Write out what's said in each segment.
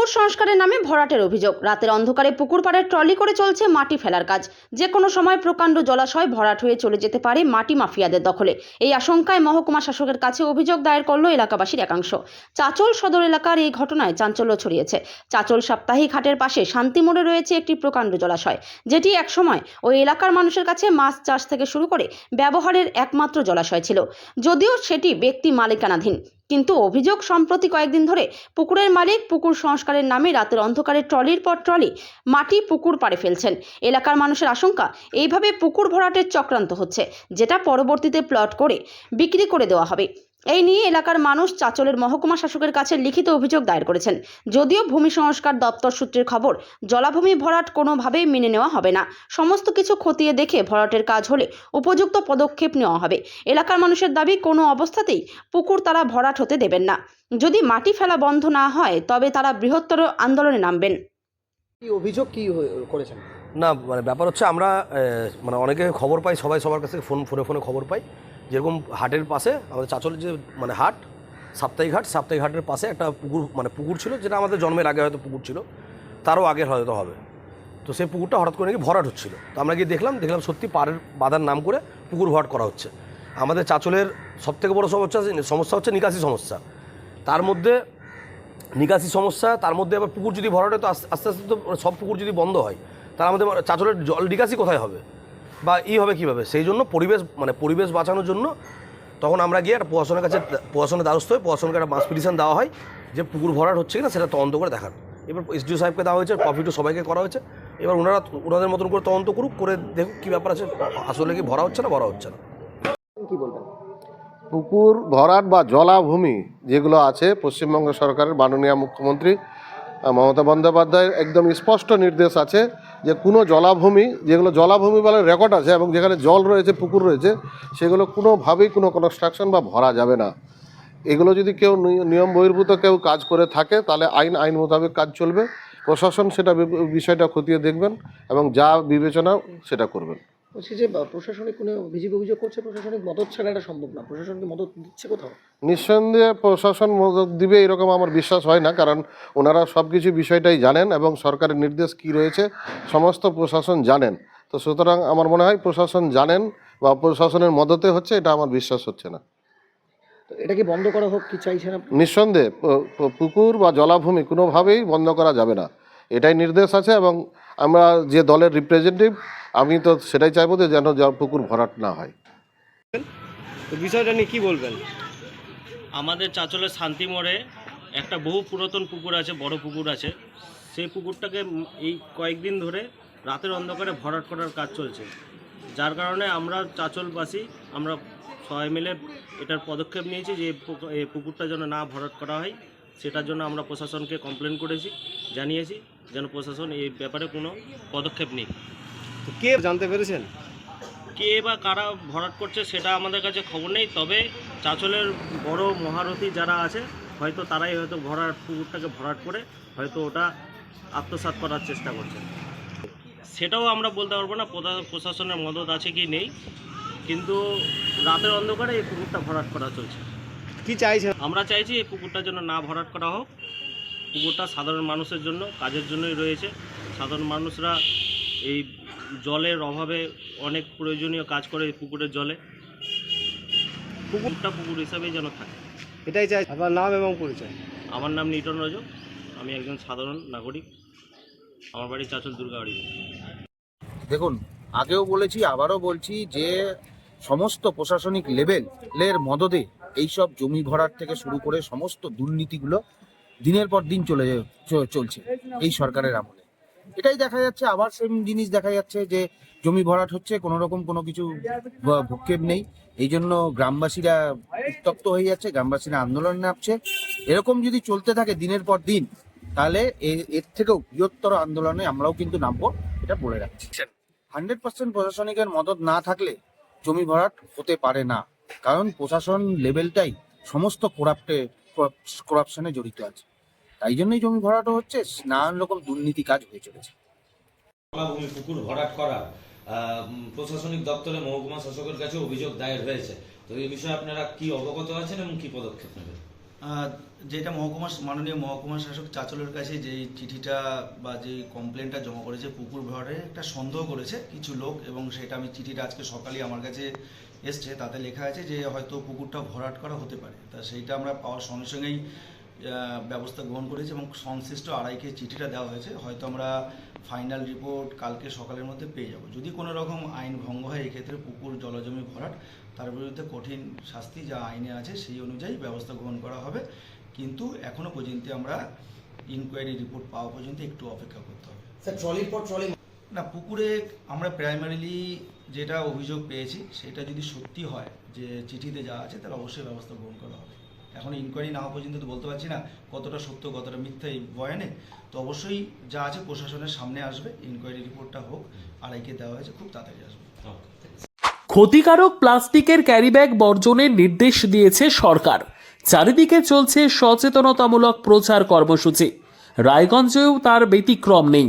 পুকুর সংস্কারের নামে ভরাটের অভিযোগ। রাতের অন্ধকারে পুকুর পাড়ে ট্রলি করে চলছে মাটি ফেলার কাজ। যে কোনো সময় প্রকাণ্ড জলাশয় ভরাট হয়ে চলে যেতে পারে মাটি মাফিয়াদের দখলে। এই আশঙ্কায় মহকুমা শাসকের কাছে অভিযোগ দায়ের করল এলাকাবাসীর একাংশ। চাচল সদর এলাকার এই ঘটনায় চাঞ্চল্য ছড়িয়েছে। চাচল সাপ্তাহিক হাটের পাশে শান্তি মোড়ে রয়েছে একটি প্রকাণ্ড জলাশয়, যেটি একসময় ওই এলাকার মানুষের কাছে মাছ চাষ থেকে শুরু করে ব্যবহারের একমাত্র জলাশয় ছিল। যদিও সেটি ব্যক্তি মালিকানাধীন। কিন্তু অভিযোগ সম্প্রতি কয়েকদিন ধরে পুকুরের মালিক পুকুর সংস্কারের নামে রাতের অন্ধকারে ট্রলির পর ট্রলি মাটি পুকুর পাড়ে ফেলছেন। এলাকার মানুষের আশঙ্কা, এইভাবে পুকুর ভরাটের চক্রান্ত হচ্ছে, যেটা পরবর্তীতে প্লট করে বিক্রি করে দেওয়া হবে। এই নিয়ে এলাকার মানুষ চাচলের মহকুমা শাসকের কাছে লিখিত অভিযোগ দায়ের করেছেন। যদিও ভূমি সংস্কার দপ্তর সূত্রের খবর জলাভূমি ভরাট কোনোভাবেই মেনে নেওয়া হবে না। সমস্ত কিছু খতিয়ে দেখে ভরাটের কাজ হলে উপযুক্ত পদক্ষেপ নেওয়া হবে। এলাকার মানুষের দাবি কোনো অবস্থাতেই পুকুর তারা ভরাট হতে দেবেন না। যদি মাটি ফেলা বন্ধ না হয় তবে তারা বৃহত্তর আন্দোলনে নামবেন। অভিযোগ কি করেছেন? না মানে ব্যাপার হচ্ছে আমরা মানে অনেকে খবর পাই সবাই সবার কাছে ফোন ফোনে ফোনে খবর পাই। যেরকম হাটের পাশে আমাদের চাচলের যে মানে হাট, সাপ্তাহিক হাট, সাপ্তাহিক হাটের পাশে একটা পুকুর মানে পুকুর ছিল, যেটা আমাদের জন্মের আগে হয়তো পুকুর ছিল, তারও আগে হয়তো হবে। তো সেই পুকুরটা হঠাৎ করে নাকি ভরাট হচ্ছিল। তো আমরা গিয়ে দেখলাম দেখলাম সত্যি পাড়ের, বাঁধার নাম করে পুকুর ভরাট করা হচ্ছে। আমাদের চাচলের সবথেকে বড় সমস্যা সমস্যা হচ্ছে নিকাশি সমস্যা। তার মধ্যে নিকাশি সমস্যা, তার মধ্যে আবার পুকুর যদি ভরাট হয়, তো আস্তে আস্তে আস্তে তো সব পুকুর যদি বন্ধ হয় তাহলে আমাদের চাচলের জল নিকাশি কোথায় হবে? বা ই হবে কীভাবে? সেই জন্য পরিবেশ মানে পরিবেশ বাঁচানোর জন্য তখন আমরা গিয়ে একটা প্রশাসনের কাছে প্রশাসনের দ্বারস্থ হয়ে প্রশাসনকে একটা মাস পিটিশন দেওয়া হয় যে পুকুর ভরাট হচ্ছে কিনা সেটা তদন্ত করে দেখান। এবার এসডিও সাহেবকে দেওয়া হয়েছে প্রফিটও সবাইকে করা হয়েছে। এবার ওনারা ওনাদের মতন করে তদন্ত করুক করে দেখুক কী ব্যাপার আছে। আসলে কি ভরা হচ্ছে না ভরা হচ্ছে না। কি বলবেন? পুকুর ভরাট বা জলাভূমি যেগুলো আছে পশ্চিমবঙ্গ সরকারের মাননীয় মুখ্যমন্ত্রী মমতা বন্দ্যোপাধ্যায়ের একদম স্পষ্ট নির্দেশ আছে যে কোনো জলাভূমি, যেগুলো জলাভূমি বলে রেকর্ড আছে এবং যেখানে জল রয়েছে, পুকুর রয়েছে, সেগুলো কোনোভাবেই কোনো কনস্ট্রাকশন বা ভরা যাবে না। এগুলো যদি কেউ নিয়ম বহির্ভূত কেউ কাজ করে থাকে, তাহলে আইন আইন মোতাবেক কাজ চলবে। প্রশাসন সেটা বিষয়টা খতিয়ে দেখবেন এবং যা বিবেচনা সেটা করবেন। বলছি যে প্রশাসনিক কোনো অভিযোগ অভিযোগ করছে প্রশাসনিক মদত ছাড়া এটা সম্ভব না। প্রশাসনকে মদত দিচ্ছে কোথাও? নিঃসন্দেহে প্রশাসন মদত দিবে এরকম আমার বিশ্বাস হয় না কারণ ওনারা সব কিছু বিষয়টাই জানেন এবং সরকারের নির্দেশ কি রয়েছে সমস্ত প্রশাসন জানেন। তো সুতরাং আমার মনে হয় প্রশাসন জানেন বা প্রশাসনের মদতে হচ্ছে এটা আমার বিশ্বাস হচ্ছে না। এটা কি বন্ধ করা হোক কি চাইছেন আপনি? নিঃসন্দেহে পুকুর বা জলাভূমি কোনোভাবেই বন্ধ করা যাবে না। এটাই নির্দেশ আছে এবং আমরা যে দলের রিপ্রেজেন্টেটিভ আমি তো সেটাই চাইব যে যেন পুকুর ভরাট না হয়। তো বিষয়টা নিয়ে কি বলবেন? আমাদের চাঁচলের শান্তি মোড়ে একটা বহু পুরাতন পুকুর আছে বড় পুকুর আছে। সেই পুকুরটাকে এই কয়েকদিন ধরে রাতের অন্ধকারে ভরাট করার কাজ চলছে। যার কারণে আমরা চাঁচলবাসী আমরা সবাই মিলে এটার পদক্ষেপ নিয়েছি যে এই পুকুরটা যেন না ভরাট করা হয়। সেটার জন্য আমরা প্রশাসনকে কমপ্লেন করেছি জানিয়েছি যেন প্রশাসন এই ব্যাপারে কোনো পদক্ষেপ তো কে জানতে পেরেছেন? কে বা কারা ভরাট করছে সেটা আমাদের কাছে খবর নেই তবে চাঁচলের বড় মহারথী যারা আছে হয়তো তারাই হয়তো ভরাট পুকুরটাকে ভরাট করে হয়তো ওটা আত্মসাৎ করার চেষ্টা করছে। সেটাও আমরা বলতে পারব না প্রশা- প্রশাসনের মদত আছে কি নেই কিন্তু রাতের অন্ধকারে এই পুকুরটা ভরাট করা চলছে। কি চাইছেন? আমরা চাইছি এই পুকুরটার জন্য না ভরাট করা হোক। পুকুরটা সাধারণ মানুষের জন্য কাজের জন্যই রয়েছে। সাধারণ মানুষরা এই জলের অভাবে অনেক প্রয়োজনীয় কাজ করে এই পুকুরের জলে। পুকুরটা পুকুর হিসাবেই যেন থাকে। এটাই চাই। আপনার নাম এবং পরিচয়? আমার নাম নিটন রজক। আমি একজন সাধারণ নাগরিক। আমার বাড়ি চাচল দুর্গাবাড়ি। দেখুন আগেও বলেছি আবারও বলছি যে সমস্ত প্রশাসনিক লেভেলের মদদে এইসব জমি ভরাট থেকে শুরু করে সমস্ত দুর্নীতিগুলো দিনের পর দিন চলে চলছে এই সরকারের আমলে। এটাই দেখা যাচ্ছে, আবার সেম জিনিস দেখা যাচ্ছে যে জমি ভরাট হচ্ছে কোনো রকম কোনো কিছু ভূক্ষেপ নেই। এই জন্য গ্রামবাসীরা উত্তপ্ত হয়ে যাচ্ছে, গ্রামবাসীরা আন্দোলন নামছে। এরকম যদি চলতে থাকে দিনের পর দিন, তাহলে এর থেকেও বৃহত্তর আন্দোলনে আমরাও কিন্তু নামবো, এটা বলে রাখছি। হান্ড্রেড পার্সেন্ট প্রশাসনিকের মদত না থাকলে জমি ভরাট হতে পারে না। কারণ প্রশাসন লেভেলটাই সমস্ত করাপ্টে করাপশনে জড়িত আছে। তাই জন্যই জমি ভরাটও হচ্ছে নানান রকম দুর্নীতি কাজ হয়ে চলেছে। জলাভূমি পুকুর ভরাট করা প্রশাসনিক দপ্তরে মহকুমা শাসকের কাছে অভিযোগ দায়ের হয়েছে। তো এই বিষয়ে আপনারা কি অবগত আছেন এবং কি পদক্ষেপ নেবেন? যেটা মহকুমা মাননীয় মহকুমা শাসক চাচলের কাছে যে চিঠিটা বা যে কমপ্লেনটা জমা করেছে পুকুর ভরে একটা সন্দেহ করেছে কিছু লোক এবং সেটা আমি চিঠিটা আজকে সকালে আমার কাছে এসছে। তাতে লেখা আছে যে হয়তো পুকুরটা ভরাট করা হতে পারে। তা সেইটা আমরা পাওয়ার সঙ্গে সঙ্গেই ব্যবস্থা গ্রহণ করেছি এবং সংশ্লিষ্ট আড়াইকে চিঠিটা দেওয়া হয়েছে। হয়তো আমরা ফাইনাল রিপোর্ট কালকে সকালের মধ্যে পেয়ে যাব। যদি কোনো রকম আইন ভঙ্গ হয় এক্ষেত্রে পুকুর জলজমি ভরাট তার বিরুদ্ধে কঠিন শাস্তি যা আইনে আছে সেই অনুযায়ী ব্যবস্থা গ্রহণ করা হবে। কিন্তু এখনও পর্যন্ত আমরা ইনকোয়ারি রিপোর্ট পাওয়া পর্যন্ত একটু অপেক্ষা করতে হবে। স্যার ট্রলির পর ট্রলি না পুকুরে আমরা প্রাইমারিলি যেটা অভিযোগ পেয়েছি সেটা যদি সত্যি হয় যে চিঠিতে যা আছে তাহলে অবশ্যই ব্যবস্থা গ্রহণ করা হবে। এখন ইনকোয়ারি না পর্যন্ত তো বলতে পারছি না কতটা সত্য, কতটা মিথ্যা এই বয়ানে। তো অবশ্যই যা আছে প্রশাসনের সামনে আসবে ইনকোয়ারি রিপোর্টটা হোক, আড়াইকে দেওয়া হয়েছে, খুব তাড়াতাড়ি আসবে। ক্ষতিকারক প্লাস্টিকের ক্যারিব্যাগ বর্জনের নির্দেশ দিয়েছে সরকার। চারিদিকে চলছে সচেতনতামূলক প্রচার কর্মসূচি। রায়গঞ্জেও তার ব্যতিক্রম নেই।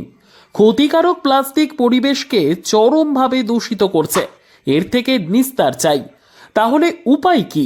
ক্ষতিকারক প্লাস্টিক পরিবেশকে চরমভাবে দূষিত করছে। এর থেকে নিস্তার চাই। তাহলে উপায় কি?